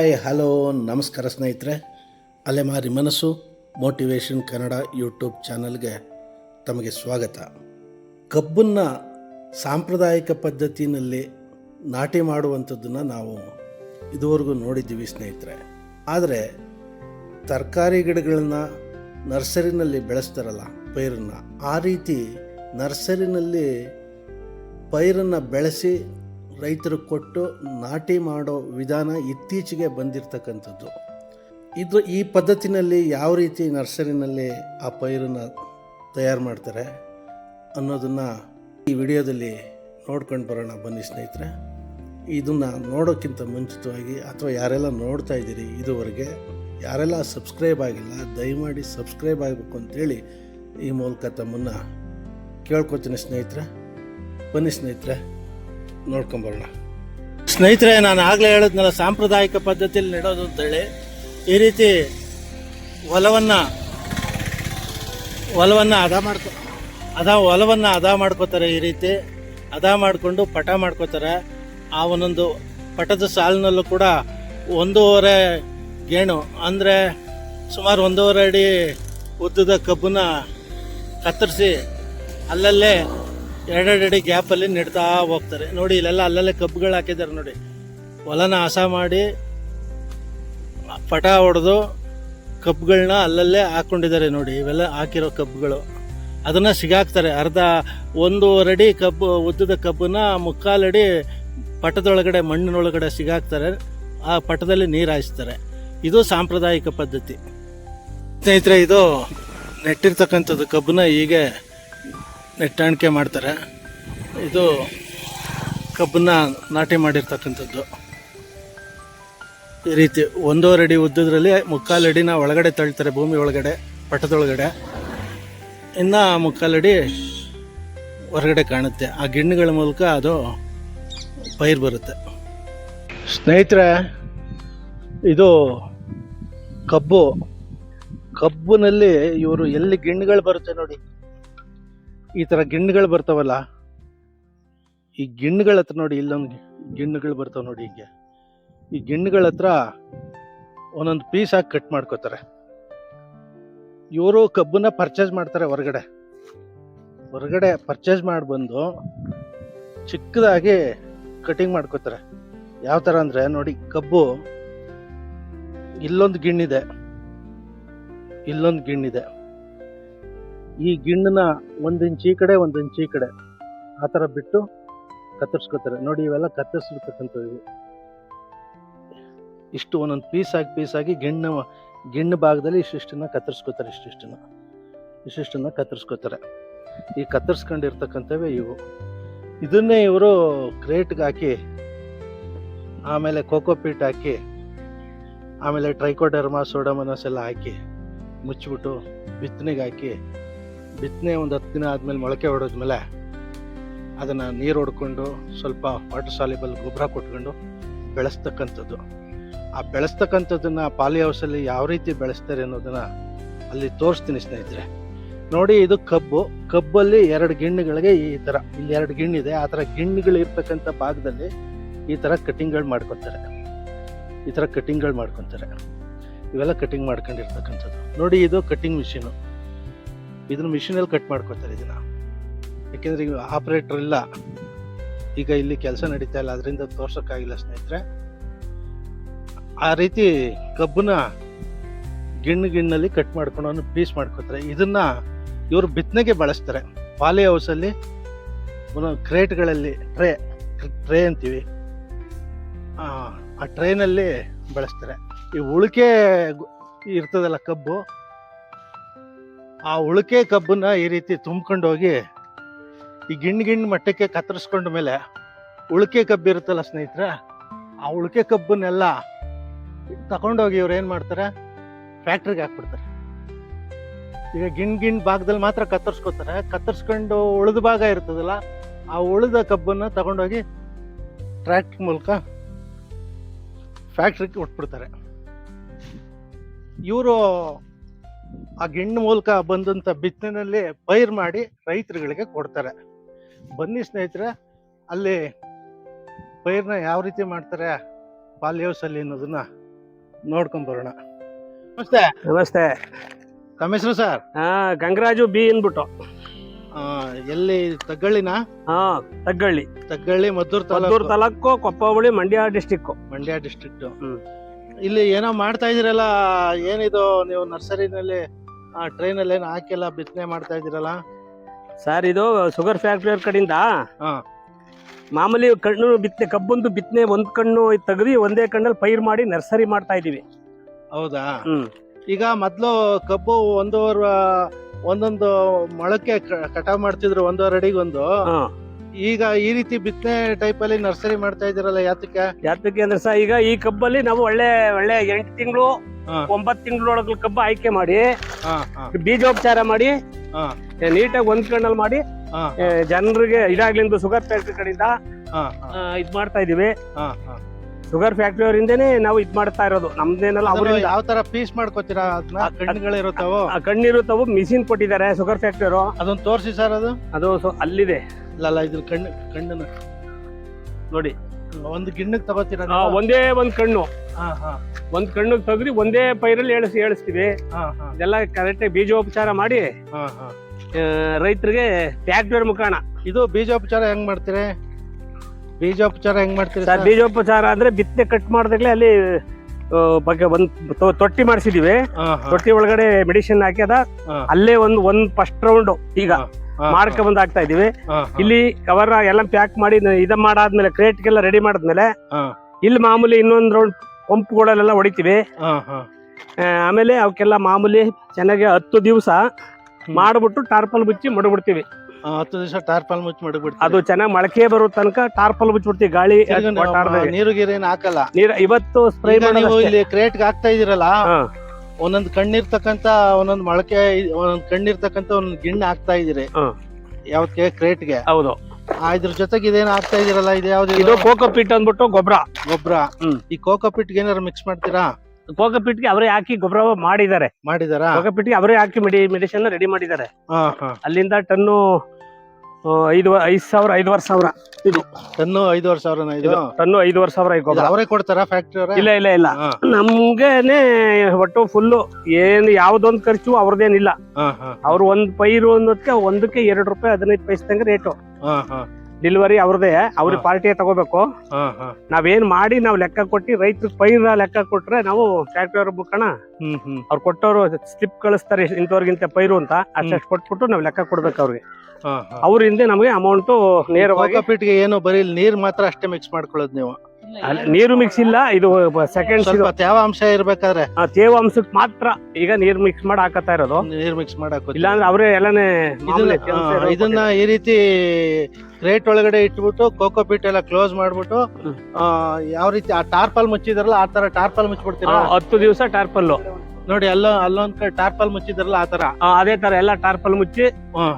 Hi, hello, ನಮಸ್ಕಾರ ಸ್ನೇಹಿತರೆ. ಅಲೆಮಾರಿ ಮನಸ್ಸು ಮೋಟಿವೇಶನ್ ಕನ್ನಡ ಯೂಟ್ಯೂಬ್ ಚಾನಲ್ಗೆ ತಮಗೆ ಸ್ವಾಗತ. ಕಬ್ಬನ್ನು ಸಾಂಪ್ರದಾಯಿಕ ಪದ್ಧತಿನಲ್ಲಿ ನಾಟಿ ಮಾಡುವಂಥದ್ದನ್ನು ನಾವು ಇದುವರೆಗೂ ನೋಡಿದ್ದೀವಿ ಸ್ನೇಹಿತರೆ. ಆದರೆ ತರಕಾರಿ ಗಿಡಗಳನ್ನ ನರ್ಸರಿನಲ್ಲಿ ಬೆಳೆಸ್ತಾರಲ್ಲ ಪೈರನ್ನು, ಆ ರೀತಿ ನರ್ಸರಿನಲ್ಲಿ ಪೈರನ್ನು ಬೆಳೆಸಿ ರೈತರು ಕೊಟ್ಟು ನಾಟಿ ಮಾಡೋ ವಿಧಾನ ಇತ್ತೀಚೆಗೆ ಬಂದಿರತಕ್ಕಂಥದ್ದು. ಇದು ಈ ಪದ್ಧತಿನಲ್ಲಿ ಯಾವ ರೀತಿ ನರ್ಸರಿನಲ್ಲಿ ಆ ಪೈರನ್ನು ತಯಾರು ಮಾಡ್ತಾರೆ ಅನ್ನೋದನ್ನು ಈ ವಿಡಿಯೋದಲ್ಲಿ ನೋಡ್ಕೊಂಡು ಬರೋಣ ಬನ್ನಿ ಸ್ನೇಹಿತರೆ. ಇದನ್ನು ನೋಡೋಕ್ಕಿಂತ ಮುಂಚಿತವಾಗಿ ಅಥವಾ ಯಾರೆಲ್ಲ ನೋಡ್ತಾ ಇದ್ದೀರಿ ಇದುವರೆಗೆ ಯಾರೆಲ್ಲ ಸಬ್ಸ್ಕ್ರೈಬ್ ಆಗಿಲ್ಲ, ದಯಮಾಡಿ ಸಬ್ಸ್ಕ್ರೈಬ್ ಆಗಬೇಕು ಅಂತೇಳಿ ಈ ಮೂಲಕ ತಮ್ಮನ್ನು ಕೇಳ್ಕೊತೀನಿ ಸ್ನೇಹಿತರೆ. ಬನ್ನಿ ಸ್ನೇಹಿತರೆ. ನೋಡ್ಕೊಂಬರೋಣ. ಸ್ನೇಹಿತರೆ, ನಾನು ಆಗಲೇ ಹೇಳಿದ್ನಲ್ಲ, ಸಾಂಪ್ರದಾಯಿಕ ಪದ್ಧತಿಯಲ್ಲಿ ನೆಡೋದು ಅಂತೇಳಿ ಈ ರೀತಿ ಹೊಲವನ್ನು ಹೊಲವನ್ನು ಹದ ಮಾಡ್ಕೊ, ಅದ ಹೊಲವನ್ನು ಹದ ಮಾಡ್ಕೋತಾರೆ ಈ ರೀತಿ, ಹದ ಮಾಡಿಕೊಂಡು ಪಟ ಮಾಡ್ಕೋತಾರೆ. ಆ ಒಂದೊಂದು ಪಟದ ಸಾಲಿನಲ್ಲೂ ಕೂಡ ಒಂದೂವರೆ ಗೇಣು, ಅಂದರೆ ಸುಮಾರು ಒಂದೂವರೆ ಅಡಿ ಉದ್ದದ ಕಬ್ಬನ್ನ ಕತ್ತರಿಸಿ, ಅಲ್ಲಲ್ಲೇ ಎರಡೆರಡು ಅಡಿ ಗ್ಯಾಪಲ್ಲಿ ನೆಡ್ತಾ ಹೋಗ್ತಾರೆ. ನೋಡಿ, ಇಲ್ಲೆಲ್ಲ ಅಲ್ಲಲ್ಲೇ ಕಬ್ಬುಗಳು ಹಾಕಿದ್ದಾರೆ ನೋಡಿ. ಹೊಲನ ಹಸ ಮಾಡಿ, ಪಟ ಹೊಡೆದು ಕಬ್ಬುಗಳನ್ನ ಅಲ್ಲಲ್ಲೇ ಹಾಕ್ಕೊಂಡಿದ್ದಾರೆ ನೋಡಿ. ಇವೆಲ್ಲ ಹಾಕಿರೋ ಕಬ್ಬುಗಳು. ಅದನ್ನು ಸಿಗಾಕ್ತಾರೆ. ಅರ್ಧ ಒಂದೂವರೆ ಅಡಿ ಕಬ್ಬು, ಉದ್ದದ ಕಬ್ಬನ್ನ ಮುಕ್ಕಾಲಡಿ ಪಟದೊಳಗಡೆ, ಮಣ್ಣಿನೊಳಗಡೆ ಸಿಗಾಕ್ತಾರೆ. ಆ ಪಟದಲ್ಲಿ ನೀರು ಹಾಯಿಸ್ತಾರೆ. ಇದು ಸಾಂಪ್ರದಾಯಿಕ ಪದ್ಧತಿ. ಸ್ನೇಹಿತರೆ, ಇದು ನೆಟ್ಟಿರ್ತಕ್ಕಂಥದ್ದು ಕಬ್ಬನ್ನ ಹೀಗೆ ನೆಟ್ಟಾಣಿಕೆ ಮಾಡ್ತಾರೆ. ಇದು ಕಬ್ಬನ್ನ ನಾಟಿ ಮಾಡಿರ್ತಕ್ಕಂಥದ್ದು. ಈ ರೀತಿ ಒಂದೂವರೆ ಅಡಿ ಉದ್ದದ್ರಲ್ಲಿ ಮುಕ್ಕಾಲು ಅಡಿನ ಒಳಗಡೆ ತಳ್ತಾರೆ, ಭೂಮಿ ಒಳಗಡೆ ಪಟ್ಟದೊಳಗಡೆ ಇನ್ನು ಮುಕ್ಕಾಲಡಿ ಹೊರಗಡೆ ಕಾಣುತ್ತೆ. ಆ ಗಿಣ್ಣುಗಳ ಮೂಲಕ ಅದು ಪೈರು ಬರುತ್ತೆ. ಸ್ನೇಹಿತರೆ, ಇದು ಕಬ್ಬು. ಕಬ್ಬಿನಲ್ಲಿ ಇವರು ಎಲ್ಲಿ ಗಿಣ್ಣುಗಳು ಬರುತ್ತೆ ನೋಡಿ. ಈ ಥರ ಗಿಣ್ಣುಗಳು ಬರ್ತಾವಲ್ಲ, ಈ ಗಿಣ್ಣುಗಳ ಹತ್ರ ನೋಡಿ ಇಲ್ಲೊಂದು ಗಿಣ್ಣುಗಳು ಬರ್ತಾವೆ ನೋಡಿ ಹೀಗೆ. ಈ ಗಿಣ್ಣುಗಳ ಹತ್ರ ಒಂದೊಂದು ಪೀಸ್ ಹಾಕಿ ಕಟ್ ಮಾಡ್ಕೋತಾರೆ. ಇವರು ಕಬ್ಬನ್ನ ಪರ್ಚೇಸ್ ಮಾಡ್ತಾರೆ ಹೊರಗಡೆ. ಹೊರಗಡೆ ಪರ್ಚೇಸ್ ಮಾಡಿ ಬಂದು ಚಿಕ್ಕದಾಗಿ ಕಟಿಂಗ್ ಮಾಡ್ಕೋತಾರೆ. ಯಾವ ಥರ ಅಂದರೆ ನೋಡಿ ಕಬ್ಬು ಇಲ್ಲೊಂದು ಗಿಣ್ಣಿದೆ. ಇಲ್ಲೊಂದು ಗಿಣ್ಣಿದೆ. ಈ ಗಿಣ್ಣನ ಒಂದು ಇಂಚ್ ಈ ಕಡೆ ಒಂದಿಂಚಿ ಈ ಕಡೆ ಆ ಥರ ಬಿಟ್ಟು ಕತ್ತರಿಸ್ಕೋತಾರೆ. ನೋಡಿ ಇವೆಲ್ಲ ಕತ್ತರಿಸ್ಬಿಡ್ತಕ್ಕಂಥವು ಇವು. ಇಷ್ಟು ಒಂದೊಂದು ಪೀಸಾಗಿ ಪೀಸಾಗಿ ಗಿಣ್ಣ ಗಿಣ್ಣ ಭಾಗದಲ್ಲಿ ಇಷ್ಟಿಷ್ಟನ್ನ ಕತ್ತರಿಸ್ಕೊತಾರೆ, ಇಷ್ಟಿಷ್ಟನ್ನ. ಇಷ್ಟಿಷ್ಟನ್ನ ಕತ್ತರಿಸ್ಕೊತಾರೆ. ಈ ಕತ್ತರಿಸ್ಕೊಂಡಿರ್ತಕ್ಕಂಥವೇ ಇವು. ಇದನ್ನೇ ಇವರು ಕ್ರೇಟ್ಗೆ ಹಾಕಿ, ಆಮೇಲೆ ಕೋಕೋಪೀಟ್ ಹಾಕಿ, ಆಮೇಲೆ ಟ್ರೈಕೋಡರ್ಮಾ, ಸೋಡಮನಸ್ ಎಲ್ಲ ಹಾಕಿ, ಮುಚ್ಚಿಬಿಟ್ಟು ಬಿತ್ತನೆಗೆ ಹಾಕಿ ಬಿತ್ತನೆ ಒಂದು ಹತ್ತು ದಿನ ಆದಮೇಲೆ ಮೊಳಕೆ ಹೊಡೆದ್ಮೇಲೆ ಅದನ್ನು ನೀರು ಹೊಡ್ಕೊಂಡು ಸ್ವಲ್ಪ ವಾಟರ್ ಸಾಲಿಬಲ್ ಗೊಬ್ಬರ ಕೊಟ್ಕೊಂಡು ಬೆಳೆಸ್ತಕ್ಕಂಥದ್ದು. ಆ ಬೆಳೆಸ್ತಕ್ಕಂಥದ್ದನ್ನು ಪಾಲಿ ಹೌಸಲ್ಲಿ ಯಾವ ರೀತಿ ಬೆಳೆಸ್ತಾರೆ ಅನ್ನೋದನ್ನು ಅಲ್ಲಿ ತೋರಿಸ್ತೀನಿ ಸ್ನೇಹಿತರೆ. ನೋಡಿ ಇದು ಕಬ್ಬು. ಕಬ್ಬಲ್ಲಿ ಎರಡು ಗಿಣ್ಣುಗಳಿಗೆ ಈ ಥರ ಇಲ್ಲಿ ಎರಡು ಗಿಣ್ಣಿದೆ. ಆ ಥರ ಗಿಣ್ಣುಗಳು ಇರ್ತಕ್ಕಂಥ ಭಾಗದಲ್ಲಿ ಈ ಥರ ಕಟಿಂಗ್ಗಳು ಮಾಡ್ಕೊತಾರೆ. ಈ ಥರ ಕಟಿಂಗ್ಗಳು ಮಾಡ್ಕೊತಾರೆ. ಇವೆಲ್ಲ ಕಟಿಂಗ್ ಮಾಡ್ಕೊಂಡಿರ್ತಕ್ಕಂಥದ್ದು. ನೋಡಿ ಇದು ಕಟಿಂಗ್ ಮಿಷಿನು. ಇದನ್ನ ಮಿಷಿನಲ್ಲಿ ಕಟ್ ಮಾಡ್ಕೊತಾರೆ ಇದನ್ನ. ಯಾಕೆಂದ್ರೆ ಈಗ ಆಪರೇಟರ್ ಇಲ್ಲ. ಈಗ ಇಲ್ಲಿ ಕೆಲಸ ನಡೀತಾ ಇಲ್ಲ, ಅದರಿಂದ ತೋರ್ಸೋಕ್ಕಾಗಿಲ್ಲ ಸ್ನೇಹಿತರೆ. ಆ ರೀತಿ ಕಬ್ಬನ್ನ ಗಿಣ್ಣು ಗಿಣ್ಣಲ್ಲಿ ಕಟ್ ಮಾಡ್ಕೊಂಡು ಪೀಸ್ ಮಾಡ್ಕೊತಾರೆ ಇದನ್ನ ಇವರು ಬಿತ್ತನೆಗೆ ಬಳಸ್ತಾರೆ. ಪಾಲಿ ಹೌಸಲ್ಲಿ ಕ್ರೇಟ್ಗಳಲ್ಲಿ ಟ್ರೇ ಟ್ರೇ ಅಂತೀವಿ. ಆ ಟ್ರೇನಲ್ಲಿ ಬಳಸ್ತಾರೆ. ಈ ಉಳಿಕೆ ಇರ್ತದಲ್ಲ ಕಬ್ಬು ಆ ಉಳಿಕೆ ಕಬ್ಬನ್ನ ಈ ರೀತಿ ತುಂಬ್ಕೊಂಡೋಗಿ ಈ ಗಿಣ್ಣು ಗಿಣ್ಣು ಮಟ್ಟಕ್ಕೆ ಕತ್ತರಿಸ್ಕೊಂಡ ಮೇಲೆ ಉಳಿಕೆ ಕಬ್ಬಿರುತ್ತಲ್ಲ ಸ್ನೇಹಿತರೆ, ಆ ಉಳಿಕೆ ಕಬ್ಬನ್ನೆಲ್ಲ ತಗೊಂಡೋಗಿ ಇವ್ರು ಏನು ಮಾಡ್ತಾರೆ? ಫ್ಯಾಕ್ಟ್ರಿಗೆ ಹಾಕ್ಬಿಡ್ತಾರೆ. ಈಗ ಗಿಣ್ ಗಿಣ್ ಭಾಗದಲ್ಲಿ ಮಾತ್ರ ಕತ್ತರಿಸ್ಕೊತಾರೆ. ಕತ್ತರಿಸ್ಕೊಂಡು ಉಳಿದ ಭಾಗ ಇರ್ತದಲ್ಲ, ಆ ಉಳಿದ ಕಬ್ಬನ್ನು ತಗೊಂಡೋಗಿ ಟ್ರ್ಯಾಕ್ಟರ್ ಮೂಲಕ ಫ್ಯಾಕ್ಟ್ರಿಗೆ ಕೊಟ್ಬಿಡ್ತಾರೆ. ಇವರು ಆ ಗಿಣ್ಣು ಮೂಲಕ ಬಂದಂಥ ಬಿತ್ತನೆಯಲ್ಲಿ ಪೈರ್ ಮಾಡಿ ರೈತರುಗಳಿಗೆ ಕೊಡ್ತಾರೆ. ಬನ್ನಿ ಸ್ನೇಹಿತರೆ ಅಲ್ಲಿ ಪೈರ್ನ ಯಾವ ರೀತಿ ಮಾಡ್ತಾರೆ ಪಾಲಿ ಹೌಸಲ್ಲಿ ಅನ್ನೋದನ್ನ ನೋಡ್ಕೊಂಡ್ ಬರೋಣ. ನಮಸ್ತೆ. ನಮಸ್ತೆ. ತಮ್ಮ ಹೆಸರು ಸರ್? ಹಾ ಗಂಗರಾಜು ಬಿ ಅನ್ಬಿಟ್ಟು ಆ, ಎಲ್ಲಿ ತಗ್ಗಳ್ಳಿನ? ಹಾ ತಗ್ಗಳ್ಳಿ. ತಗ್ಗಳ್ಳಿ ಮದ್ದೂರ್ ಮದ್ದೂರು ತಾಲೂಕು ತಾಲೂಕು ಕೊಪ್ಪಬಳಿ Mandya district Mandya district hmm. ಇಲ್ಲಿ ಏನೋ ಮಾಡ್ತಾ ಇದೀರಲ್ಲ ಏನಿದು ನೀವು ನರ್ಸರಿನಲ್ಲಿ ಟ್ರೈನ್ ಅಲ್ಲಿ ಏನು ಹಾಕಿಲ್ಲ ಬಿತ್ತನೆ ಮಾಡ್ತಾ ಇದೀರಲ್ಲ ಸರ್ ಇದು ಶುಗರ್ ಫ್ಯಾಕ್ಟ್ರಿ ಅವ್ರ ಕಡೆಯಿಂದ ಹಾ. ಮಾಮೂಲಿ ಕಣ್ಣು ಬಿತ್ತನೆ ಕಬ್ಬೊಂದು ಬಿತ್ತನೆ ಒಂದ್ ಕಣ್ಣು ತೆಗ್ದಿ ಒಂದೇ ಕಣ್ಣಲ್ಲಿ ಪೈರ್ ಮಾಡಿ ನರ್ಸರಿ ಮಾಡ್ತಾ ಇದೀವಿ ಹೌದಾ? ಹ್ಮ್. ಈಗ ಮೊದ್ಲು ಕಬ್ಬು ಒಂದೂವರೆ ಒಂದೊಂದು ಮೊಳಕೆ ಕಟಾವ್ ಮಾಡ್ತಿದ್ರು ಒಂದೂವರೆ ಅಡಿಗೊಂದು. ಹಾ. ಈಗ ಈ ರೀತಿ ಬಿತ್ತನೆ ಟೈಪ್ ಅಲ್ಲಿ ನರ್ಸರಿ ಮಾಡ್ತಾ ಇದೀರಲ್ಲ ಯಾತಕ್ಕೆ? ಯಾತಕ್ಕೆ ಅಂದ್ರೆ ಸರ್ ಈಗ ಈ ಕಬ್ಬಲ್ಲಿ ನಾವು ಒಳ್ಳೆ ಒಳ್ಳೆ ಎಂಟು ತಿಂಗಳು ಒಂಬತ್ ಒಂಬತ್ತು ಕಬ್ಬ ಕಬ್ಬು ಆಯ್ಕೆ ಮಾಡಿ ಬೀಜೋಪಚಾರ ಮಾಡಿ ನೀಟಾಗಿ ಒಂದ್ ಕಣ್ಣಲ್ಲಿ ಮಾಡಿ ಜನರಿಗೆ ಇದಾಗ್ಲಿಂದ ಶುಗರ್ ಫ್ಯಾಕ್ಟ್ರಿ ಕಡೆಯಿಂದ ಇದ್ ಮಾಡ್ತಾ ಇದೀವಿ. ಶುಗರ್ ಫ್ಯಾಕ್ಟ್ರಿ ಅವರಿಂದನೇ ನಾವು ಇದ್ ಮಾಡ್ತಾ ಇರೋದು. ನಮ್ದೇನಲ್ಲ ಅವರು ಯಾವ ತರ ಪೀಸ್ ಮಾಡ್ಕೋತೀರಾ? ಅದನ್ನ ಅದ್- ಕಣ್ಣುಗಳಿರುತ್ತಾವೋ ಆ ಕಣ್ಣಿರು ತಾವು ಮಿಷಿನ್ ಕೊಟ್ಟಿದ್ದಾರೆ ಶುಗರ್ ಫ್ಯಾಕ್ಟ್ರಿ ಅವರು ಅದನ್ನ ತೋರಿಸಿ ಸರ್ ಅದು. ಅದು ಅಲ್ಲಿದೆ. ಇಲ್ಲ ಅಲ್ಲ ಇದ್ರ ಕಣ್ಣು ಕಣ್ಣನ್ನ ನೋಡಿ. ಒಂದು ಗಿಣ್ಣಕ್ ತಗೋತೀರ ಆ, ಒಂದೇ ಒಂದ್ ಕಣ್ಣು. ಹಾ ಹಾ. ಒಂದ್ ಕಣ್ಣು ತಗ್ರಿ ಒಂದೇ ಪೈರಲ್ಲಿ ಏಳಿಸಿ ಏಳಿಸ್ತೀವಿ. ಹಾ ಹಾ. ಇದೆಲ್ಲ ಕರೆಕ್ಟ್ ಬೀಜೋಪಚಾರ ಮಾಡಿ ಹಾ ಹಾ. ರೈತರಿಗೆ ಟ್ಯಾಕ್ಟರ್ ಮುಖಾಣ ಇದು ಬೀಜೋಪಚಾರ ಹೆಂಗ್ ಮಾಡ್ತೀರಿ? ಬೀಜೋಪಚಾರ ಹೆಂಗ್ ಮಾಡ್ತೀರಿ ಸರ್ ಸರ್? ಬೀಜೋಪಚಾರ ಅಂದ್ರೆ ಬಿತ್ತನೆ ಕಟ್ ಮಾಡ್ದಾಗ್ಲೇ ಅಲ್ಲಿ ಆ, ಬಗ್ಗೆ ಒಂದ್ ತೊ- ತೊಟ್ಟಿ ಮಾಡಿಸಿದೀವಿ. ಹಾ, ಹಾ, ತೊಟ್ಟಿ ಒಳಗಡೆ ಮೆಡಿಸಿನ್ ಹಾಕಿ ಅದ ಹಾ. ಅಲ್ಲೇ ಒಂದ್ ಒಂದ್ ಫಸ್ಟ್ ರೌಂಡ್ ಈಗ. ಹಾ, ಮಾಡ್ಕ ಬಂದ್ ಹಾಕ್ತಾ ಇದೀವಿ ಇಲ್ಲಿ ಕವರ್ ಎಲ್ಲ ಪ್ಯಾಕ್ ಮಾಡಿ ಇದ ಮಾಡಾದ್ಮೇಲೆ ಕ್ರೇಟ್ಗೆಲ್ಲ ರೆಡಿ ಮಾಡಿದ್ಮೇಲೆ ಇಲ್ಲಿ ಮಾಮೂಲಿ ಇನ್ನೊಂದ್ ರೌಂಡ್ ಪಂಪ್ಗಳಲ್ಲೆಲ್ಲ ಹೊಡಿತೀವಿ. ಆಮೇಲೆ ಅವಕ್ಕೆಲ್ಲ ಮಾಮೂಲಿ ಚೆನ್ನಾಗಿ ಹತ್ತು ದಿವಸ ಮಾಡ್ಬಿಟ್ಟು ಟಾರ್ಪಲ್ ಮುಚ್ಚಿ ಮಡಗ್ಬಿಡ್ತೀವಿ. ಹತ್ತು ದಿವಸ ಟಾರ್ಪಲ್ ಮುಚ್ಚಿ ಮಡಗ್ಬಿಡ್ತೀವಿ. ಅದು ಚೆನ್ನಾಗಿ ಮೊಳಕೆ ಬರೋ ತನಕ ಟಾರ್ಪಲ್ ಮುಚ್ಚಿಬಿಡ್ತೀವಿ ಗಾಳಿ. ನೀರು ಗೀರೇನು ಹಾಕಲ್ಲ. ನೀರ್ ಇವತ್ತು ಸ್ಪ್ರೇ ಮಾಡಿ ನೀವು ಇಲ್ಲಿ ಕ್ರೇಟ್ಗೆ ಹಾಕ್ತಾ ಇದೀರಲ್ಲ ಒಂದೊಂದ್ ಕಣ್ಣಿರ್ತಕ್ಕಂತ ಒಂದೊಂದು ಮೊಳಕೆ ಒಂದೊಂದು ಕಣ್ಣಿರ್ತಕ್ಕಂತ ಒಂದು ಗಿಣ್ಣ ಹಾಕ್ತಾ ಇದೀರಿ. ಯಾವಕ್ಕೆ ಕ್ರೇಟ್ಗೆ. ಹೌದು. ಆ, ಇದ್ರ ಜೊತೆಗೆ ಇದೇನ್ ಹಾಕ್ತಾ ಇದೀರಲ್ಲ ಇದು ಯಾವ್ದು ಇದು? ಕೋಕೋ ಪಿಟ್ ಅಂದ್ಬಿಟ್ಟು ಗೊಬ್ಬರ ಗೊಬ್ಬರ ಹ್ಮ್. ಈ ಕೋಕೋ ಪಿಟ್ಗೆ ಏನಾರು ಮಿಕ್ಸ್ ಮಾಡ್ತೀರಾ? ಕೋಕೋ ಪಿಟ್ಗೆ ಅವರೇ ಹಾಕಿ ಗೊಬ್ಬರ ಮಾಡಿದ್ದಾರೆ. ಮಾಡಿದಾರಾ? ಕೋಕೋ ಪಿಟ್ಗೆ ಅವರೇ ಹಾಕಿ ಮೆಡಿ ಮೆಡಿಸಿನ್ ರೆಡಿ ಮಾಡಿದ್ದಾರೆ. ಹಾ ಹಾ. ಅಲ್ಲಿಂದ ಟನ್ನು ಐದು ಐದು ಸಾವಿರ ಐದುವರೆ ಸಾವಿರ. ಇದು ಟನ್ನು ಐದುವರೆ ಸಾವಿರನ ಇದು? ಟನ್ನು ಐದುವರೆ ಸಾವಿರ ಈ ಗೊಬ್ಬರ. ಅವರೇ ಕೊಡ್ತಾರಾ ಫ್ಯಾಕ್ಟ್ರಿ ಅವರೇ? ಇಲ್ಲ ಇಲ್ಲ ಇಲ್ಲ. ನಮ್ಗೆನೆ ಒಟ್ಟು ಫುಲ್ಲು ಏನು ಯಾವ್ದೊಂದ್ ಖರ್ಚು ಅವ್ರದ್ದೇನಿಲ್ಲ ಅವ್ರು ಒಂದ್ ಪೈರು ಅನ್ನೋದಕ್ಕೆ ಒಂದಕ್ಕೆ ಎರಡು ರೂಪಾಯಿ ಹದಿನೈದು ಪೈಸದಂಗೆ ರೇಟು ಡೆಲಿವರಿ ಅವ್ರದೇ ಅವ್ರ ಪಾರ್ಟಿಯೇ ತಗೋಬೇಕು. ನಾವೇನ್ ಮಾಡಿ ನಾವು ಲೆಕ್ಕ ಕೊಟ್ಟು ರೈತರ ಪೈರ ಲೆಕ್ಕ ಕೊಟ್ರೆ ನಾವು ಫ್ಯಾಕ್ಟ್ರಿ ಅವ್ರ ಬುಕ್ಕಣ ಅವ್ರು ಕೊಟ್ಟವ್ರು ಸ್ಲಿಪ್ ಕಳಿಸ್ತಾರೆ ಇಂಥವ್ರಿಗಿಂತ ಪೈರು ಅಂತ ಅಷ್ಟು ಕೊಟ್ಬಿಟ್ಟು ನಾವು ಲೆಕ್ಕ ಕೊಡ್ಬೇಕು ಅವ್ರಿಗೆ. ಅವ್ರ ಹಿಂದೆ ನಮಗೆ ಅಮೌಂಟ್ ನೇರವಾಗಿ ಏನು ಬರೀ ನೀರ್ ಮಾತ್ರ ಅಷ್ಟೇ ಮಿಕ್ಸ್ ಮಾಡ್ಕೊಳ್ಳೋದು ನೀವು. ಅಲ್ಲಿ ನೀರು ಮಿಕ್ಸ್ ಇಲ್ಲ ಇದು ಸೆಕೆಂಡ್ ಸ್ವಲ್ಪ ತೇವಾಂಶ ಇರ್ಬೇಕಾದ್ರೆ. ಆ, ತೇವಾಂಶಕ್ಕೆ ಮಾತ್ರ ಈಗ ನೀರ್ ಮಿಕ್ಸ್ ಮಾಡಿ ಹಾಕತ್ತಾ ಇರೋದು. ನೀರ್ ಮಿಕ್ಸ್ ಮಾಡಕ್ ಇಲ್ಲಾಂದ್ರೆ ಅವರೇ ಎಲ್ಲನೇ ಮಾಮೂಲಿ ಇದನ್ನ ಕೆಲ್ಸ ಆ, ಇರೋದು ಇದನ್ನ ಈ ರೀತಿ ಕ್ರೇಟ್ ಒಳಗಡೆ ಇಟ್ಬಿಟ್ಟು ಕೋಕೋ ಪಿಟ್ ಎಲ್ಲ ಕ್ಲೋಸ್ ಮಾಡ್ಬಿಟ್ಟು ಹ್ಮ್. ಆ, ಯಾವ ರೀತಿ ಆ ಟಾರ್ಪಲ್ ಮುಚ್ಚಿದಾರಲ್ಲ ಆ ತರ ಟಾರ್ಪಲ್ ಮುಚ್ಚಿಬಿಡ್ತೀರಾ? ಆ, ಹತ್ತು ದಿವಸ ಟಾರ್ಪಲ್ ನೋಡಿ ಅಲ್ಲ ಅಲ್ಲೊಂದ್ ಕಡೆ ಟಾರ್ಪಲ್ ಮುಚ್ಚಿದ್ರಲ್ಲ ಆ ತರ? ಅದೇ ತರ ಎಲ್ಲ ಟಾರ್ಪಲ್ ಮುಚ್ಚಿ.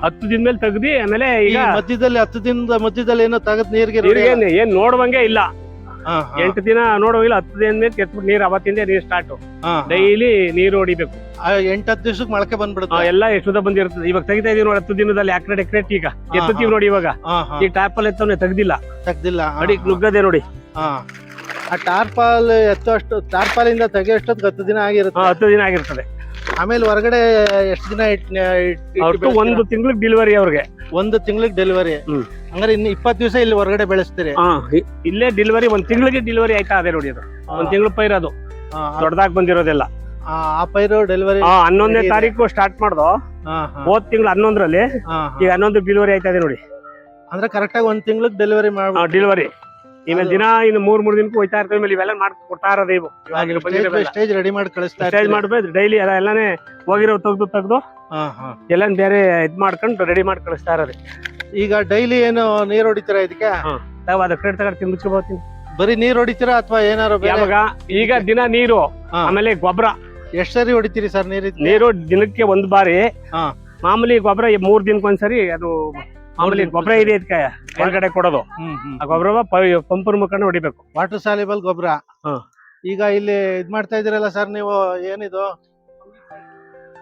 ಹತ್ತು ದಿನ ಮೇಲೆ ತೆಗ್ದಿ ಆಮೇಲೆ ಈಗ ಮಧ್ಯದಲ್ಲಿ ಹತ್ತು ದಿನದ ಮಧ್ಯದಲ್ಲಿ ಏನೋ ತಗದ್ ನೀರ್ಗೆ ನೀರ್ಗೇನ್ ಏನ್ ನೋಡುವಂಗೆ ಇಲ್ಲ. ಎಂಟು ದಿನ ನೋಡುವಂಗಿಲ್ಲ ಹತ್ತು ದಿನ ಮೇಲೆ ಕೆತ್ಬಿಟ್ಟು ನೀರ್ ಅವತ್ತಿಂದ ನೀರ್ ಸ್ಟಾರ್ಟ್ ಡೈಲಿ ನೀರು ಹೊಡಿಬೇಕು. ಎಂಟ್ ಹತ್ತು ದಿವ್ಸಕ್ಕೆ ಮೊಳಕೆ ಆ, ಬಂದ್ಬಿಡುತ್ತೆ ಎಲ್ಲ ಎಷ್ಟುದ ಬಂದಿರ್ತದೆ ಇವಾಗ ತೆಗಿತಾ ಇದೀವಿ ನೋಡಿ ಹತ್ತು ದಿನದಲ್ಲಿ ಆಕ್ರೆಟ್ ಎಕ್ರೆಟ್ ಈಗ. ಎತ್ತುತ್ತೀವಿ ನೋಡಿ ಇವಾಗ. ಈ ಟಾರ್ಪಲ್ ಎತ್ತವನೆ ತೆಗ್ದಿಲ್ಲ. ತೆಗ್ದಿಲ್ಲ. ಅಡಿ. ನುಗ್ಗದೆ ನೋಡಿ. ಆ ಟಾರ್ಪಾಲ್ ಎತ್ತೋಷ್ಟು ಟಾರ್ಪಾಲ್ ಇಂದ ತೆಗೆಯೋಷ್ಟೊತ್ತಿಗೆ ಹತ್ತು ದಿನ ಆಗಿರುತ್ತೆ. ಹತ್ತು ದಿನ ಆಗಿರ್ತದೆ. ಆಮೇಲೆ ಹೊರಗಡೆ ಎಷ್ಟು ದಿನ ಇಟ್- ಇಟ್- ಇಟ್ಟು? ಒಂದು ತಿಂಗಳಿಗೆ ಡೆಲಿವರಿ ಅವ್ರಿಗೆ. ಒಂದು ತಿಂಗಳಿಗೆ ಡೆಲಿವರಿ. ಹಂಗಾರೆ ಇನ್ನು ಇಪ್ಪತ್ತು ದಿವಸ ಇಲ್ಲಿ ಹೊರಗಡೆ ಬೆಳೆಸ್ತೀರಿ? ಇಲ್ಲೇ ಡೆಲಿವರಿ ಒಂದು ತಿಂಗಳಿಗೆ ಡೆಲಿವರಿ ಆಯ್ತಾ ಅದೇ ನೋಡಿ ಅದು ಒಂದು ತಿಂಗಳು ಪೈರದು ಅದು. ದೊಡ್ಡದಾಗಿ ಬಂದಿರೋದೆಲ್ಲ. ಆ, ಪೈರು ಡೆಲಿವರಿ ಹನ್ನೊಂದನೇ. ತಾರೀಕು ಸ್ಟಾರ್ಟ್ ಮಾಡ್ದು. ಹೋದ್ ತಿಂಗಳು ಹನ್ನೊಂದರಲ್ಲಿ ಈಗ ಹನ್ನೊಂದು ಡೆಲಿವರಿ ಆಯ್ತಾ ಇದೆ ನೋಡಿ. ಅಂದ್ರೆ ಕರೆಕ್ಟಾಗಿ ಒಂದು ಒಂದ್ ತಿಂಗಳಿಗೆ ಡೆಲಿವರಿ ಮಾಡಿ ಡೆಲಿವರಿ ಇನ್ನು ದಿನ ಇನ್ನು ಮೂರ್ ಮೂರ್ ದಿನಕ್ಕೂ ಹೋಯ್ತಾ ಇರ್ತೇವೆ. ಮೇಲೆ ಇವೆಲ್ಲ ಮಾಡಿ ಕೊಡ್ತಾ ಇರೋದು ಇವು. ಇವಾಗ ಸ್ಟೇಜ್ ರೆಡಿ ಮಾಡಿ ಕಳಿಸ್ತಾ ಸ್ಟೇಜ್ ಮಾಡ್ಬೇಕು ಡೈಲಿ ಎಲ್ಲ ಎಲ್ಲಾನೇ ಹೋಗಿರೋ ತೆಗ್ದು ತೆಗ್ದು. ಹಾ, ಹಾ. ಎಲ್ಲ ಬೇರೆ ಇದ್ ಮಾಡ್ಕೊಂಡು ರೆಡಿ ಮಾಡಿ ಕಳಿಸ್ತಾ ಇರೋದು. ಈಗ ಡೈಲಿ ಏನು ನೀರ್ ಹೊಡಿತೀರ ಇದಕ್ಕೆ? ನಾವು ಅದ ಕ್ರೆಡ್ ತಗೊಂಡು ತಿನ್ಬಿಟ್ಕೋತೀನಿ ಬರೀ ನೀರ್ ಹೊಡಿತೀರಾ ಅಥವಾ ಏನಾರು ಯಾವಾಗ? ಈಗ ದಿನ ನೀರು ಆಮೇಲೆ ಗೊಬ್ಬರ. ಎಷ್ಟ್ ಸರಿ ಹೊಡಿತೀರಿ ಸರ್ ನೀರು ನೀರು ದಿನಕ್ಕೆ ಒಂದ್ ಬಾರಿ. ಹಾ. ಮಾಮೂಲಿ ಗೊಬ್ಬರ ಮೂರ್ ದಿನಕ್ಕೆ ಒಂದ್ಸರಿ ಅದು ಮಾಮೂಲಿ ಗೊಬ್ಬರ ಇದೆ ಇದಕ್ಕೆ. ಹೊರಗಡೆ ಕೊಡೋದು. ಆ ಗೊಬ್ಬರ ಪಂಪರ್ ಮುಖಾಂಡ ಹೊಡಿಬೇಕು. ವಾಟರ್ ಸಾಲಿಬಲ್ ಗೊಬ್ಬರ. ಈಗ ಇಲ್ಲಿ ಇದ್ ಮಾಡ್ತಾ ಇದೀರಲ್ಲ ಸರ್ ನೀವು ಏನಿದು?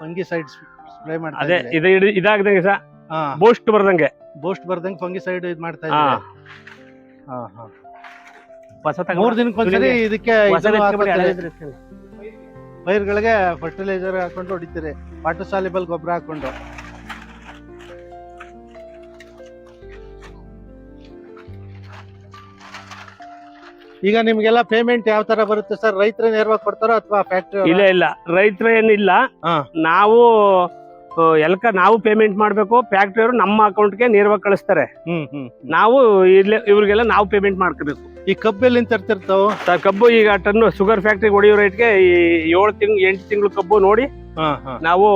ಫಂಗಿ ಸೈಡ್ ಸ್ಪ್ರೇ ಮಾಡ್ತಾ ಅದೇ ಸರ್ ಇದು ಇದ್- ಇದಾಗ್ದಂಗೆ ಸಹ ಹಾ. ಬೂಸ್ಟ್ ಬರ್ದಂಗೆ. ಬೂಸ್ಟ್ ಬರ್ದಂಗ್ ಫಂಗಿ ಸೈಡ್ ಇದ್ ಮಾಡ್ತಾ ಹಾ. ಇದ್ದೀರಿ. ಹಾ ಹಾ. ಹೊಸ ಮೂರ್ ದಿನಕ್ಕೊಂದ್ಸರಿ ಇದಕ್ಕೆ ಹೊಸ ಇದನ್ನು. ಪೈರ್ಗಳಿಗೆ ಫರ್ಟಿಲೈಸರ್ ಹಾಕೊಂಡು ಹೊಡಿತೀರಿ. ವಾಟರ್ ಸಾಲಿಬಲ್ ಗೊಬ್ಬರ ಹಾಕೊಂಡು. ಈಗ ನಿಮ್ಗೆಲ್ಲ ಪೇಮೆಂಟ್ ಯಾವ ತರ ಬರುತ್ತೆ ಸರ್ ರೈತರ ನೇರವಾಗಿ ಕೊಡ್ತಾರೋ ಅಥವಾ ಫ್ಯಾಕ್ಟ್ರಿ ಇಲ್ಲ ಇಲ್ಲ. ರೈತರ ಏನಿಲ್ಲ. ಹಾ. ನಾವು ಎಲ್ಕ ನಾವು ಪೇಮೆಂಟ್ ಮಾಡ್ಬೇಕು. ಫ್ಯಾಕ್ಟ್ರಿಯವರು ನಮ್ಮ ಅಕೌಂಟ್ಗೆ ನೇರವಾಗಿ ಕಳಿಸ್ತಾರೆ. ಹ್ಮ್ ಹ್ಮ್ ಹ್ಮ್. ನಾವು ಇಲ್ಲೇ ಇವ್ರಿಗೆಲ್ಲ ನಾವು ಪೇಮೆಂಟ್ ಮಾಡ್ಕೋಬೇಕು. ಈ ಕಬ್ಬು ಎಲ್ಲಿ ತರ್ತಿರ್ತಾವ? ಸರ್ ಕಬ್ಬು ಈಗ ಟನ್ ಶುಗರ್ ಫ್ಯಾಕ್ಟ್ರಿಗೆ ಹೊಡೆಯೋ ರೇಟ್ಗೆ ಈ ಏಳು ತಿಂಗಳು ಎಂಟು ತಿಂಗಳು ಕಬ್ಬು ನೋಡಿ ನಾವು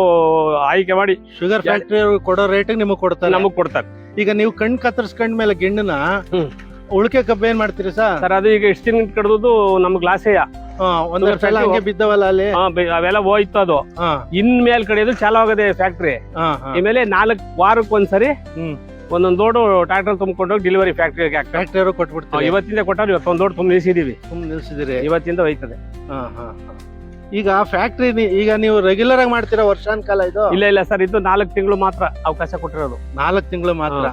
ಆಯ್ಕೆ ಮಾಡಿ ಶುಗರ್ ಫ್ಯಾಕ್ಟ್ರಿ ಕೊಡೋ ರೇಟ್ ನಿಮಗೆ ಕೊಡ್ತಾರೆ. ನಮಗ್ ಕೊಡ್ತಾರೆ. ಈಗ ನೀವು ಕಣ್ ಕತ್ತರಿಸ್ಕೊಂಡ್ ಮೇಲೆ ಗಿಣ್ಣನ ಹ್ಮ್. ಉಳಿಕೆ ಕಬ್ಬ ಏನ್ ಮಾಡ್ತೀರಿ ಸರ್ ಸರ್ ಅದು ಈಗ ಎಷ್ಟು ತಿಂಗಳು ಕಡ್ದು ನಮ್ ಗ್ಲಾಸೇಯ. ಸಲ ಹಂಗೆ ಬಿದ್ದವಲ್ಲ ಅಲ್ಲಿ? ಅವೆಲ್ಲ ಹೋಯ್ತು ಅದು. ಹಾ. ಇನ್ ಮೇಲ್ ಕಡೆಯೋದು ಚಾಲು ಆಗದೆ ಫ್ಯಾಕ್ಟ್ರಿ. ಹಾ ಹಾ. ಆಮೇಲೆ ನಾಲ್ಕು ವಾರಕ್ಕೆ ಒಂದ್ಸರಿ ಹ್ಮ್. ಒಂದೊಂದ್ ಲೋಡು ಟ್ರಾಕ್ಟರ್ ತುಂಬಿಕೊಂಡೋಗಿ ಡೆಲಿವರಿ ಫ್ಯಾಕ್ಟ್ರಿಗೆ ಹಾಕ್ತಾರೆ. ಫ್ಯಾಕ್ಟ್ರಿ ಕೊಟ್ಬಿಡ್ತೀವಿ ಕೊಟ್ಬಿಡ್ತಾರೆ ಇವತ್ತಿಂದ ಕೊಟ್ಟಾರ ಇವತ್ತೊಂದ್ ಲೋಡ್ ತುಂಬ ನಿಲ್ಸಿದೀವಿ. ಸುಮ್ಮನೆ ನಿಲ್ಸಿದಿರಿ. ಇವತ್ತಿಂದ ಹೋಯ್ತದೆ. ಹಾ ಹಾ ಹಾ. ಈಗ ಫ್ಯಾಕ್ಟ್ರಿ ಈಗ ನೀವು ರೆಗ್ಯುಲರ್ ಆಗಿ ಮಾಡ್ತೀರಾ ವರ್ಷಾನ್ಕಾಲ ಇದು? ಇಲ್ಲ ಇಲ್ಲ ಸರ್ ಇದು ನಾಲ್ಕು ತಿಂಗಳು ಮಾತ್ರ ಅವಕಾಶ ಕೊಟ್ಟಿರೋದು. ನಾಲ್ಕು ತಿಂಗಳು ಮಾತ್ರ.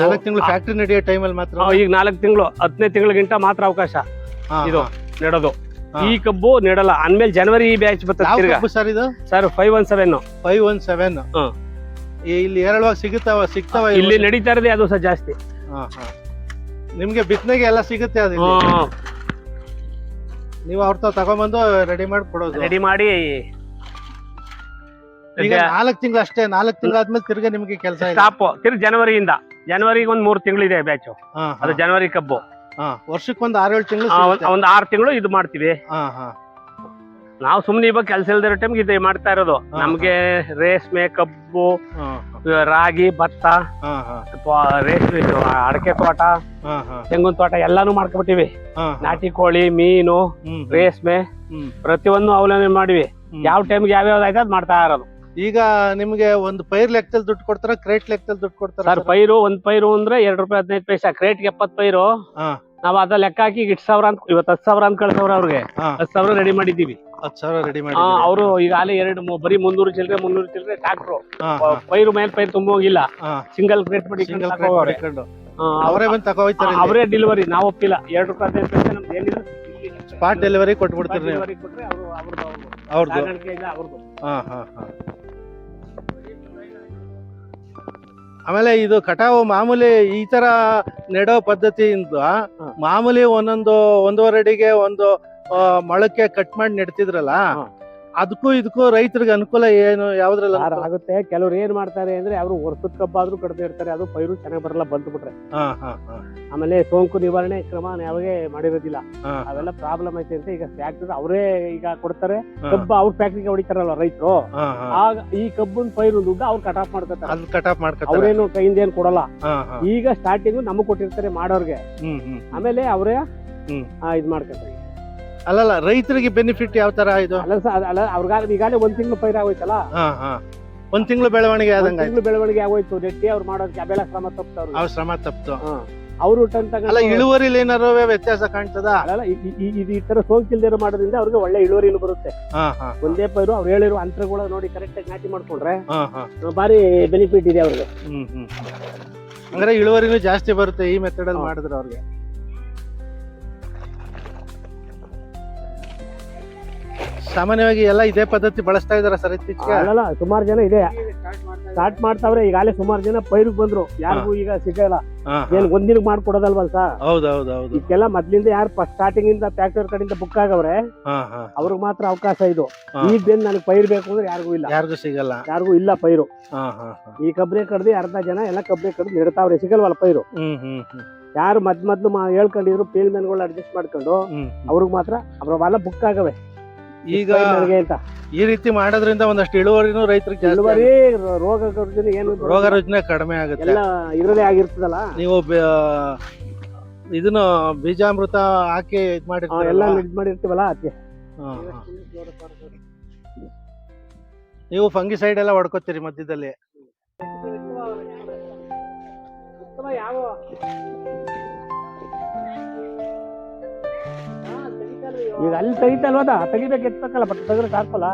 ನಾಲ್ಕು ತಿಂಗಳು ಫ್ಯಾಕ್ಟ್ರಿ ನಡೆಯೋ ಟೈಮಲ್ಲಿ ಮಾತ್ರ ಈಗ ನಾಲ್ಕು ತಿಂಗಳು ಹತ್ತನೇ ತಿಂಗಳಿಗಿಂತ ಮಾತ್ರ ಅವಕಾಶ. ಇದು ನೆಡೋದು. ಈ ಕಬ್ಬು ನೆಡಲ್ಲ. ಅಂದ್ಮೇಲೆ ಜನವರಿ ಈ ಬ್ಯಾಚ್ ಬರ್ತದೆ ಸರ್ ಇದು? Sir five one seven five one seven. ಇಲ್ಲಿ ಎರಳುವಾಗ ಸಿಗುತ್ತಾವ ಸಿಗ್ತಾವ ಇಲ್ಲಿ ನಡೀತಾ ಇರೋದೇ ಅದು ಸಹ ಜಾಸ್ತಿ. ನಿಮ್ಗೆ ಬಿತ್ತನೆಗೆ ಎಲ್ಲ ಸಿಗುತ್ತೆ ಅದು. ನೀವು ಅವ್ರ ತಗೊಂಡ್ಬಂದು ರೆಡಿ ಮಾಡಿ ಕೊಡೋದು. ರೆಡಿ ಮಾಡಿ. ಈಗ ನಾಲ್ಕು ತಿಂಗಳು ಅಷ್ಟೇ ನಾಲ್ಕು ತಿಂಗಳು ಆದ್ಮೇಲೆ ತಿರ್ಗಿ ನಿಮ್ಗೆ ಕೆಲಸ ಸ್ಟಾಪ್ ತಿರ್ಗಿ ಜನವರಿಯಿಂದ. ಜನವರಿಗೆ ಒಂದ್ ತಿಂಗಳು ಇದೆ ಬ್ಯಾಚ್ ಅದು ಜನವರಿ ಕಬ್ಬು. ವರ್ಷಕ್ಕೆ ವರ್ಷಕ್ಕೊಂದು ಆರೇಳು ತಿಂಗಳು ಒಂದು ಒಂದ್- ಒಂದ್ ಆರು ತಿಂಗಳು ಇದು ಮಾಡ್ತೀವಿ. ನಾವು ಸುಮ್ನೆ ಇವಾಗ ಕೆಲಸ ಇಲ್ದಿರೋ ಟೈಮ್ಗೆ ಇದು ಮಾಡ್ತಾ ಇರೋದು. ನಮ್ಗೆ ರೇಷ್ಮೆ ಕಬ್ಬು ರಾಗಿ ಭತ್ತ ರೇಷ್ಮೆ ಅಡಕೆ ತೋಟ ತೆಂಗಿನ ತೋಟ ಎಲ್ಲಾನು ಮಾಡ್ಕೊಬಿಟ್ಟಿವಿ. ನಾಟಿ ಕೋಳಿ ಮೀನು ರೇಷ್ಮೆ ಪ್ರತಿಯೊಂದು ಅವಲಂಬನೆ ಮಾಡಿವಿ. ಯಾವ ಟೈಮ್ಗೆ ಯಾವ್ಯಾವ್ದು ಆಯ್ತು ಅದ್ ಮಾಡ್ತಾ ಇರೋದು. ಈಗ ನಿಮ್ಗೆ ಒಂದು ಪೈರ್ ಲೆಕ್ಕದಲ್ಲಿ ದುಡ್ಡು ಕೊಡ್ತಾರ ಕ್ರೇಟ್ ಲೆಕ್ಕದಲ್ಲಿ ದುಡ್ಡು ಕೊಡ್ತಾರ ಸರ್ ಪೈರು ಒಂದ್ ಪೈರು ಅಂದ್ರೆ ಎರಡ್ ರೂಪಾಯಿ ಹದಿನೈದು ಪೈಸಾ. ಕ್ರೇಟ್ಗೆ ಎಪ್ಪತ್ ಪೈರು. ಹಾ. ನಾವ್ ಅದ ಲೆಕ್ಕ ಹಾಕಿ ಇಟ್ ಸಾವಿರ ಅಂತ ಇವತ್ತು ಹತ್ತು ಸಾವಿರ ಅಂತ ಕಳ್ಸವ್ರ ಅವ್ರಿಗೆ. ಹಾ. ಹತ್ತು ಸಾವಿರ ರೆಡಿ ಮಾಡಿದೀವಿ ಹತ್ತು ಸಾವಿರ ರೆಡಿ ಮಾಡಿ ಅವರು ಈಗ ಅಲ್ಲಿ ಎರಡು ಮೂ- ಬರೀ ಮುನ್ನೂರು ಚಿಲ್ಲರೆ ಮುನ್ನೂರು ಚಿಲ್ಲರೆ ಟ್ರಾಕ್ಟ್ರು ಪೈರು ಮೇಲೆ ಪೈರು ತುಂಬೋಗಿಲ್ಲ. ಸಿಂಗಲ್ ಕ್ರೇಟ್ ಮಾಡಿ ಸಿಂಗಲ್. ಕ್ರೇಟ್ ಅವರೇ ಬಂದು ತಗೋ ಹೋಯ್ತಾರೆ ಇಲ್ಲಿ. ಅವರೇ ಡೆಲಿವರಿ ನಾವು ಒಪ್ಪಿಲ್ಲ. ಎರಡು ರೂಪಾಯಿ ಹದಿನೈದು ಪೈಸೆ ನಮ್ದು ಏನಿಲ್ಲ ಸ್ಪಾಟ್ ಡೆಲಿವರಿ ಕೊಟ್ಬಿಡ್ತೀರಿ ನೀವು. ಡೆಲಿವರಿ ಕೊಟ್ರೆ ಅವರು ಅವ್ರದ್ದು ಅವ್ರದ್ದು ಅವ್ರದ್ದು ಇಲ್ಲ ಅವ್ರದ್ದು ಹಾ ಹಾ ಹಾ. ಆಮೇಲೆ ಇದು ಕಟಾವು ಮಾಮೂಲಿ ಈ ತರ ನೆಡೋ ಪದ್ಧತಿಯಿಂದ ಮಾಮೂಲಿ ಒಂದೊಂದು ಒಂದೂವರೆ ಅಡಿಗೆ ಒಂದು ಮೊಳಕೆ ಕಟ್ ಮಾಡಿ ನೆಡ್ತಿದ್ರಲ್ಲ. ಅದಕ್ಕೂ ಇದಕ್ಕೂ ರೈತರಿಗೆ ಅನುಕೂಲ ಏನು ಯಾವ್ದ್ರಲ್ಲ ಆಗುತ್ತೆ. ಕೆಲವ್ರು ಏನ್ ಮಾಡ್ತಾರೆ ಅಂದ್ರೆ ಅವರು ವರ್ಷದ ಕಬ್ಬಾದ್ರೂ ಕಡಿಮೆ ಇರ್ತಾರೆ. ಅದು ಪೈರು ಚೆನ್ನಾಗಿ ಬರಲ್ಲ ಬಂದ್ಬಿಟ್ರೆ. ಆಮೇಲೆ ಸೋಂಕು ನಿವಾರಣೆ ಕ್ರಮ ಯಾವಾಗೇ ಮಾಡಿರೋದಿಲ್ಲ. ಅವೆಲ್ಲ ಪ್ರಾಬ್ಲಮ್ ಐತೆ ಅಂತ ಈಗ ಫ್ಯಾಕ್ಟ್ರಿ ಅವರೇ ಈಗ ಕೊಡ್ತಾರೆ. ಕಬ್ಬು ಅವ್ರ ಫ್ಯಾಕ್ಟ್ರಿಗೆ ಹೊಡಿತಾರಲ್ಲ ರೈತರು. ಆಗ ಈ ಕಬ್ಬನ್ ಪೈರು ದುಡ್ಡು ಅವ್ರು ಮಾಡ್ತಾರೆ ಅದ್ ಕಟಾಪ್ ಮಾಡ್ಕೊತಾರೆ. ಅವ್ರೇನು ಕೈಯಿಂದ ಏನ್ ಕೊಡಲ್ಲ. ಈಗ ಸ್ಟಾರ್ಟಿಂಗ್ ನಮಗ್ ಕೊಟ್ಟಿರ್ತಾರೆ ಮಾಡೋರ್ಗೆ. ಆಮೇಲೆ ಅವರೇ. ಇದ್ ಮಾಡ್ಕೊತಾರೆ. ಅಲ್ಲಲ್ಲ ರೈತರಿಗೆ ಬೆನಿಫಿಟ್ ಯಾವ ತರ ಇದು? ಅಲ್ಲ ಸರ್ ಅಲ್ಲ- ಅವ್ರಿಗಾಗ ಈಗಾಗಲೇ ಒಂದ್ ತಿಂಗಳು ಪೈರ ಆಗೋಯ್ತಲ್ಲ? ಹಾ ಹಾ. ಒಂದ್ ತಿಂಗಳು ಬೆಳವಣಿಗೆ ಆದಂಗ ತಿಂಗಳು ಬೆಳವಣಿಗೆ ಆಗೋಯ್ತು ನೆಟ್ಟಿ ಅವ್ರು ಮಾಡೋದಕ್ಕೆ ಅವೆಲ್ಲ ಶ್ರಮ ತಪ್ಪಿದವ್ರು ಅವ್ರ ಶ್ರಮ ತಪ್ತು. ಅವರು ಟನ್ ಅಲ್ಲ ಇಳುವರಿ ಇಳುವರಿಲಿ ಏನಾರು ವ್ಯತ್ಯಾಸ ಕಾಣ್ತದ? ಅಲ್ಲ ಇದು ಈ ತರ ಸೋಂಕಿಲ್ದಿರೋ ಮಾಡೋದ್ರಿಂದ ಅವ್ರಿಗೆ ಒಳ್ಳೆ ಇಳುವರಿ ಬರುತ್ತೆ. ಒಂದೇ ಪೈರು ಅವ್ರು ಹೇಳಿರೋ ಅಂತರಗಳ ನೋಡಿ ಕರೆಕ್ಟ್ ಆಗಿ ನಾಟಿ ಮಾಡ್ಕೊಂಡ್ರೆ ಬಾರಿ ಬೆನಿಫಿಟ್ ಇದೆ ಅವ್ರಿಗೆ. ಹ್ಮ್ ಹ್ಮ್. ಅಂದ್ರೆ ಇಳುವರಿನೂ ಜಾಸ್ತಿ ಬರುತ್ತೆ ಈ ಮೆಥಡ್ ಅಲ್ಲಿ. ಮಾಡಿದ್ರೆ ಅವ್ರಿಗೆ. ಸಾಮಾನ್ಯವಾಗಿ ಎಲ್ಲ ಇದೇ ಪದ್ಧತಿ ಬಳಸ್ತಾ ಇದಾರ ಸರ್ ಇತ್ತೀಚೆಗೆ? ಅಲ್ಲಲ್ಲ ಸುಮಾರು ಜನ ಇದೆ. ಸ್ಟಾರ್ಟ್ ಮಾಡ್ತಾವ್ರೆ ಈಗಾಗಲೇ ಸುಮಾರು ಜನ ಪೈರಿಗೆ ಬಂದ್ರು. ಯಾರಿಗೂ ಈಗ ಸಿಗಲ್ಲ. ಹಾ, ಹಾ. ಏನ್ ಒಂದಿನ ಮಾಡ್ಕೊಡೋದಲ್ವಲ್ಲ ಸರ್ ಹೌದು ಹೌದು ಹೌದು ಇದಕ್ಕೆಲ್ಲ ಮೊದ್ಲಿಂದ ಯಾರು ಸ್ಟಾರ್ಟಿಂಗ್ ಇಂದ ಫ್ಯಾಕ್ಟರಿ ಕಡೆಯಿಂದ ಬುಕ್ ಆಗವ್ರೆ ಹಾ ಹಾ. ಅವ್ರಿಗೆ ಮಾತ್ರ ಅವಕಾಶ ಇದು. ಹಾ. ಈಗ ಬೇನ್ ನನಗೆ ಪೈರ್ ಬೇಕು ಅಂದ್ರೆ ಯಾರಿಗೂ ಇಲ್ಲ. ಯಾರಿಗೂ ಸಿಗಲ್ಲ. ಯಾರಿಗೂ ಇಲ್ಲ ಪೈರು. ಹಾ ಹಾ ಹಾ. ಈ ಕಬ್ರೇ ಕಡ್ದು ಅರ್ಧ ಜನ ಎಲ್ಲ ಕಬ್ರೇ ಕಡ್ದು ನೆಡ್ತಾವ್ರೆ ಸಿಗಲ್ವಲ್ಲ ಪೈರು. ಹ್ಮ್ ಹ್ಮ್ ಹ್ಮ್. ಯಾರು ಮದ್ ಮೊದ್ಲು ಮಾ- ಹೇಳ್ಕೊಂಡಿದ್ರು ಫೀಲ್ಡ್ ಮೆನ್ಗಳು ಅಡ್ಜಸ್ಟ್ ಮಾಡ್ಕೊಂಡು ಹ್ಮ್ ಅವ್ರಿಗೆ ಮಾತ್ರ ಅವ್ರ ಹೊಲ ಬುಕ್ ಆಗವೆ. ಈಗ ಅಂತ ಈ ರೀತಿ ಮಾಡೋದ್ರಿಂದ ಒಂದಷ್ಟು ಇಳುವರಿನೂ ರೈತರಿಗೆ ಜಾಸ್ತಿ ಇಳುವರಿ ರೋಗ ರುಜಿನ ಏನು. ರೋಗ ರುಜಿನ ಕಡಿಮೆ ಆಗುತ್ತೆ ಎಲ್ಲ ಇದ್ರಲ್ಲೇ ಆಗಿರ್ತದಲ್ಲ ನೀವು ಬೆ- ಇದನ್ನು ಬೀಜಾಮೃತ ಹಾಕಿ ಇದ್ ಆ? ಎಲ್ಲ ಇದು ಮಾಡಿರ್ತೀವಲ್ಲ ಅದಕ್ಕೆ ಹಾ, ಹಾ. ನೀವು ಫಂಗಿಸೈಡ್ ಎಲ್ಲ ಹೊಡ್ಕೋತೀರಿ ಮಧ್ಯದಲ್ಲಿ ಈಗ ಅಲ್ಲಿ ತೆಗಿತಲ್ವದ ತೆಗಿಬೇಕು ಎತ್ಬೇಕಲ್ಲ ಬಟ್ ತೆಗೆದ್ರೆ ಸಾಕಲ್ಲ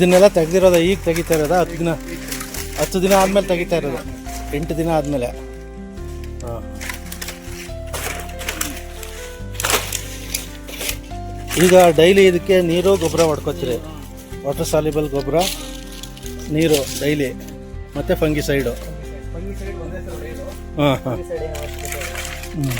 ಇದನ್ನೆಲ್ಲ ತೆಗ್ದಿರೋದ ಈಗ ತೆಗಿತಾ ಇರೋದ? ಹತ್ತು ದಿನ ಹತ್ತು ದಿನ ಆದಮೇಲೆ ತೆಗಿತಾ ಇರೋದು. ಎಂಟು ದಿನ ಆದಮೇಲೆ. ಹಾಂ. ಈಗ ಡೈಲಿ ಇದಕ್ಕೆ ನೀರು ಗೊಬ್ಬರ ಹೊಡ್ಕೋತೀರಿ. ವಾಟರ್ ಸಾಲಿಬಲ್ ಗೊಬ್ಬರ ನೀರು ಡೈಲಿ ಮತ್ತು ಫಂಗಿಸೈಡು ಹಾಂ ಹಾಂ. ಹ್ಞೂ